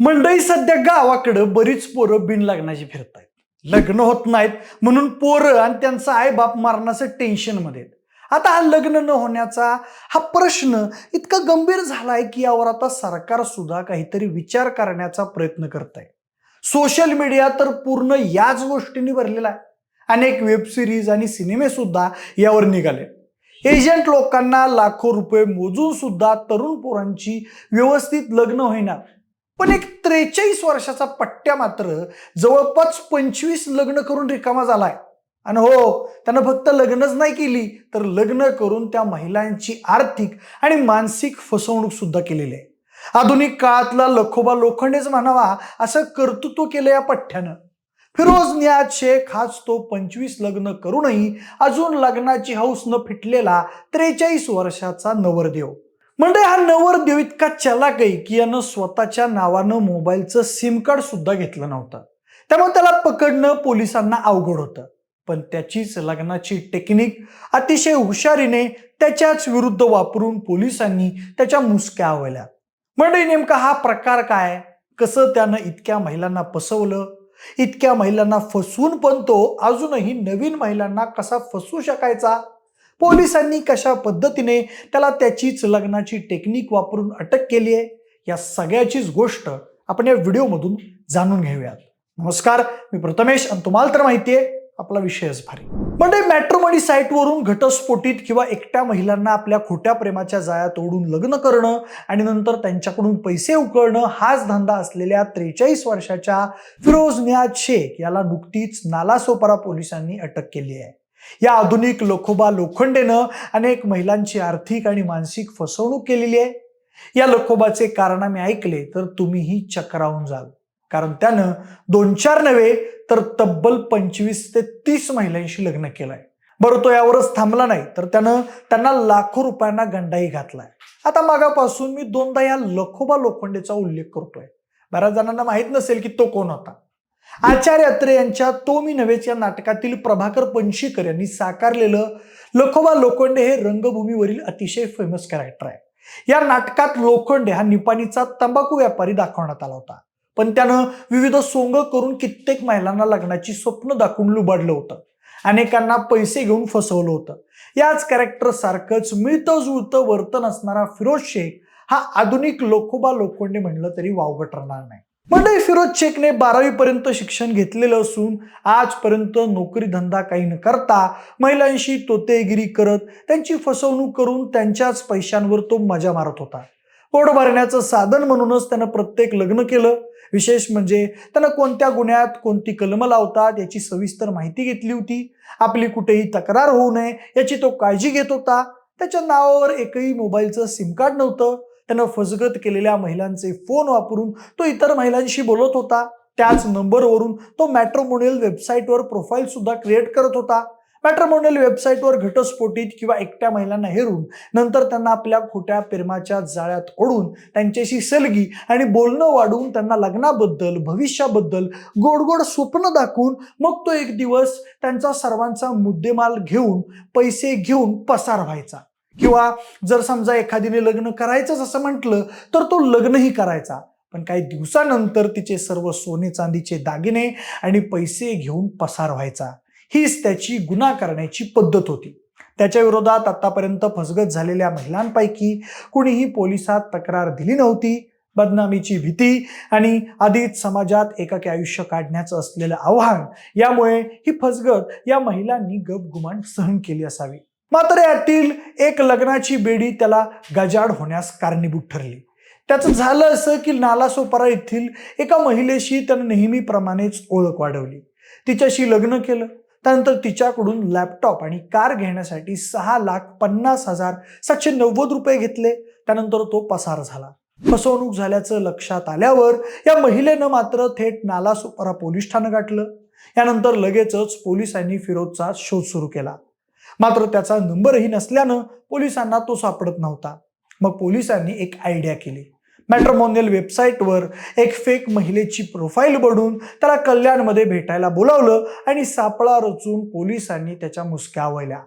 मंडई सध्या गावाकडं बरीच पोरं बिन लग्नाची फिरत आहेत लग्न होत नाहीत म्हणून पोरं आणि त्यांचा आई बाप मारण्याचं टेन्शनमध्ये आता हा लग्न न होण्याचा हा प्रश्न इतका गंभीर झालाय की यावर आता सरकार सुद्धा काहीतरी विचार करण्याचा प्रयत्न करत आहे सोशल मीडिया तर पूर्ण याच गोष्टींनी भरलेला आहे. अनेक वेब सिरीज आणि सिनेमे सुद्धा यावर निघाले. एजंट लोकांना लाखो रुपये मोजून सुद्धा तरुण पोरांची व्यवस्थित लग्न होईना. पण एक त्रेचाळीस वर्षाचा पट्ट्या मात्र जवळपास पंचवीस लग्न करून रिकामा झालाय. आणि हो त्यानं फक्त लग्नच नाही केली तर लग्न करून त्या महिलांची आर्थिक आणि मानसिक फसवणूक सुद्धा केलेली आहे. आधुनिक काळातला लखोबा लोखंडेच म्हणावा असं कर्तृत्व केलं या पठ्ठ्यानं. फिरोज नियाज शेख हाच तो पंचवीस लग्न करूनही अजून लग्नाची हौस न फिटलेला त्रेचाळीस वर्षाचा नवरदेव. म्हणजे हा नवरदेव इतका चलाक आहे की यानं स्वतःच्या नावानं मोबाईलचं सिम कार्ड सुद्धा घेतलं नव्हतं. त्यामुळे त्याला पकडणं पोलिसांना अवघड होतं. पण त्याचीच लग्नाची टेक्निक अतिशय हुशारीने त्याच्याच विरुद्ध वापरून पोलिसांनी त्याच्या मुसक्या आवल्या म्हणजे नेमका हा प्रकार काय? कसं त्यानं इतक्या महिलांना फसवलं? इतक्या महिलांना फसवून पण तो अजूनही नवीन महिलांना कसा फसवू शकायचा? पोलिसांनी कशा पद्धतीने त्याला त्याचीच लग्नाची टेक्निक वापरून अटक केली आहे या सगळ्याचीच गोष्ट आपण या व्हिडिओमधून जाणून घेऊयात. नमस्कार मी प्रथमेश आणि तुम्हाला तर माहिती आहे आपला विषयच भारी. म्हणजे मॅट्रोमनी साईटवरून घटस्फोटीत किंवा एकट्या महिलांना आपल्या खोट्या प्रेमाच्या जाळ्यात ओढून लग्न करणं आणि नंतर त्यांच्याकडून पैसे उकळणं हाच धंदा असलेल्या त्रेचाळीस वर्षाच्या फिरोज नियाज शेख याला नुकतीच नालासोपारा पोलिसांनी अटक केली आहे. या आधुनिक लोखोबा लोखंडेनं अनेक महिलांची आर्थिक आणि मानसिक फसवणूक केलेली आहे. या लखोबाचे कारनामे ऐकले तर तुम्हीही चक्रावून जाल. कारण त्यानं दोन चार नव्हे तर तब्बल पंचवीस ते तीस महिलांशी लग्न केलंय. बरं तो यावरच थांबला नाही तर त्यानं त्यांना लाखो रुपयांना गंडाही घातलाय. आता मागापासून मी दोनदा या लखोबा लोखंडेचा उल्लेख करतोय. बऱ्याच जणांना माहीत नसेल की तो कोण होता. आचार्य अत्रे यांच्या तो मी नव्हेच या नाटकातील प्रभाकर पंशीकर यांनी साकारलेलं लखोबा लोखंडे हे रंगभूमीवरील अतिशय फेमस कॅरेक्टर आहे. या नाटकात लोखंडे हा निपाणीचा तंबाखू व्यापारी दाखवण्यात आला होता. पण त्यानं विविध सोंग करून कित्येक महिलांना लग्नाची स्वप्न दाखवून लुबाडलं होतं. अनेकांना पैसे घेऊन फसवलं होतं. याच कॅरेक्टर सारखंच मिळतं जुळतं वर्तन असणारा फिरोज शेख हा आधुनिक लोखोबा लोखंडे म्हणलं तरी वावगट राहणार नाही. म्हणजे फिरोज शेखने बारावी पर्यंत शिक्षण घेतलेलं असून आजपर्यंत नोकरी धंदा काही न करता महिलांशी तोतेगिरी करत त्यांची फसवणूक करून त्यांच्याच पैशांवर तो मजा मारत होता. पोट भरण्याचं साधन म्हणूनच त्यानं प्रत्येक लग्न केलं. विशेष म्हणजे त्यानं कोणत्या गुन्ह्यात कोणती कलमं लावतात याची सविस्तर माहिती घेतली होती. आपली कुठेही तक्रार होऊ नये याची तो काळजी घेत होता. त्याच्या नावावर एकही मोबाईलचं सिम कार्ड नव्हतं. त्यानं फसगत केलेल्या महिलांचे फोन वापरून तो इतर महिलांशी बोलत होता. त्याच नंबरवरून तो मॅट्रोमोनियल वेबसाईटवर प्रोफाईल सुद्धा क्रिएट करत होता. मॅट्रोमोनियल वेबसाईटवर घटस्फोटीत किंवा एकट्या महिलांना हेरून नंतर त्यांना आपल्या खोट्या प्रेमाच्या जाळ्यात ओढून त्यांच्याशी सलगी आणि बोलणं वाढवून त्यांना लग्नाबद्दल भविष्याबद्दल गोड गोड स्वप्न दाखवून मग तो एक दिवस त्यांचा सर्वांचा मुद्देमाल घेऊन पैसे घेऊन पसार व्हायचा. किंवा जर समजा एखादीने लग्न करायचंच असं म्हटलं तर तो लग्नही करायचा. पण काही दिवसानंतर तिचे सर्व सोने चांदीचे दागिने आणि पैसे घेऊन पसार व्हायचा. हीच त्याची गुन्हा करण्याची पद्धत होती. त्याच्या विरोधात आतापर्यंत फसगत झालेल्या महिलांपैकी कुणीही पोलिसात तक्रार दिली नव्हती. बदनामीची भीती आणि आधीच समाजात एकाकी आयुष्य काढण्याचं असलेलं आव्हान यामुळे ही फसगत या महिलांनी गपगुमान सहन केली असावी. मात्र यातील एक लग्नाची बेडी त्याला गजाड होण्यास कारणीभूत ठरली. त्याचं झालं असं की नालासोपारा येथील एका महिलेशी त्यानं नेहमीप्रमाणेच ओळख वाढवली. तिच्याशी लग्न केलं. त्यानंतर तिच्याकडून लॅपटॉप आणि कार घेण्यासाठी सहा लाख पन्नास हजार सातशे नव्वद रुपये घेतले. त्यानंतर तो पसार झाला. फसवणूक झाल्याचं लक्षात आल्यावर या महिलेनं मात्र थेट नालासोपारा पोलीस ठाणं गाठलं. यानंतर लगेचच पोलिसांनी फिरोजचा शोध सुरू केला. मात्र त्याचा नंबरही नसल्यानं पोलिसांना तो सापडत नव्हता. मग पोलिसांनी एक आयडिया केली. मॅट्रमोनियल वेबसाईटवर एक फेक महिलेची प्रोफाईल बनवून त्याला कल्याणमध्ये भेटायला बोलावलं आणि सापळा रचून पोलिसांनी त्याच्या मुसक्या आवळल्या.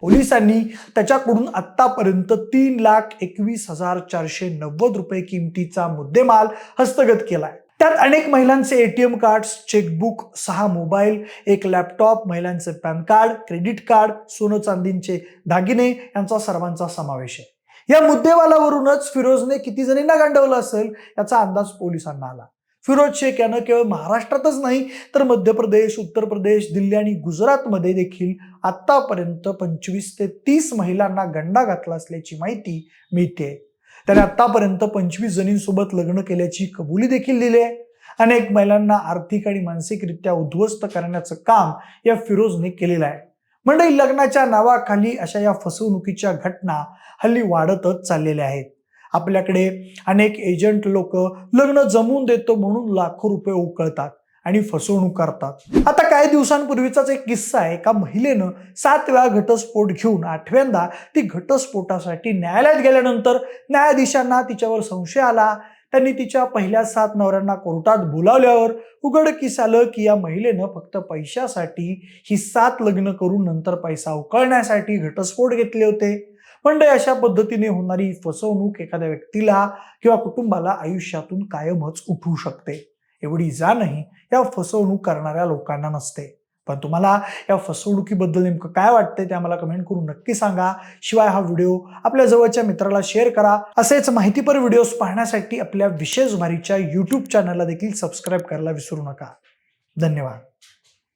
पोलिसांनी त्याच्याकडून आतापर्यंत तीन लाख एकवीस हजार चारशे नव्वद रुपये किमतीचा मुद्देमाल हस्तगत केलाय. त्यात अनेक महिलांचे एटीएम कार्ड्स चेकबुक सहा मोबाईल एक लॅपटॉप महिलांचे पॅन कार्ड क्रेडिट कार्ड सोनं चांदींचे दागिने यांचा सर्वांचा समावेश आहे. या मुद्देवालावरूनच फिरोजने किती जणींना गांडवलं असेल याचा अंदाज पोलिसांना आला. फिरोज शेख यानं केवळ महाराष्ट्रातच नाही तर मध्य प्रदेश उत्तर प्रदेश दिल्ली आणि गुजरातमध्ये देखील आतापर्यंत पंचवीस ते तीस महिलांना गंडा घातला असल्याची माहिती मिळते त्याने आतापर्यंत पंचवीस जणींसोबत लग्न केल्याची कबुली देखील दिली आहे. अनेक महिलांना आर्थिक आणि मानसिकरित्या उद्ध्वस्त करण्याचं काम या फिरोजने केलेलं आहे. मंडळी लग्नाच्या नावाखाली अशा या फसवणुकीच्या घटना हल्ली वाढतच चाललेल्या आहेत. आपल्याकडे अनेक एजंट लोक लग्न जमवून देतो म्हणून लाखो रुपये उकळतात. आणि फसवणूक करतात. आता काही दिवसांपूर्वीचाच एक किस्सा आहे. एका महिलेनं सात वेळा घटस्फोट घेऊन आठव्यांदा ती घटस्फोटासाठी न्यायालयात गेल्यानंतर न्यायाधीशांना तिच्यावर संशय आला. त्यांनी तिच्या पहिल्या सात नवऱ्यांना कोर्टात बोलावल्यावर उघडकीस आलं की या महिलेनं फक्त पैशासाठी ही सात लग्न करून नंतर पैसा उकळण्यासाठी घटस्फोट घेतले होते. म्हणजे अशा पद्धतीने होणारी फसवणूक एखाद्या व्यक्तीला किंवा कुटुंबाला आयुष्यातून कायमच उठवू शकते. एवढी जाणही या फसवणूक करणाऱ्या लोकांना नसते. पण तुम्हाला या फसवणुकीबद्दल नेमकं काय वाटतंय ते आम्हाला कमेंट करून नक्की सांगा. शिवाय हा व्हिडिओ आपल्या जवळच्या मित्राला शेअर करा. असेच माहितीपर व्हिडिओज पाहण्यासाठी आपल्या विशेष भारीच्या यूट्यूब चॅनलला देखील सबस्क्राईब करायला विसरू नका. धन्यवाद.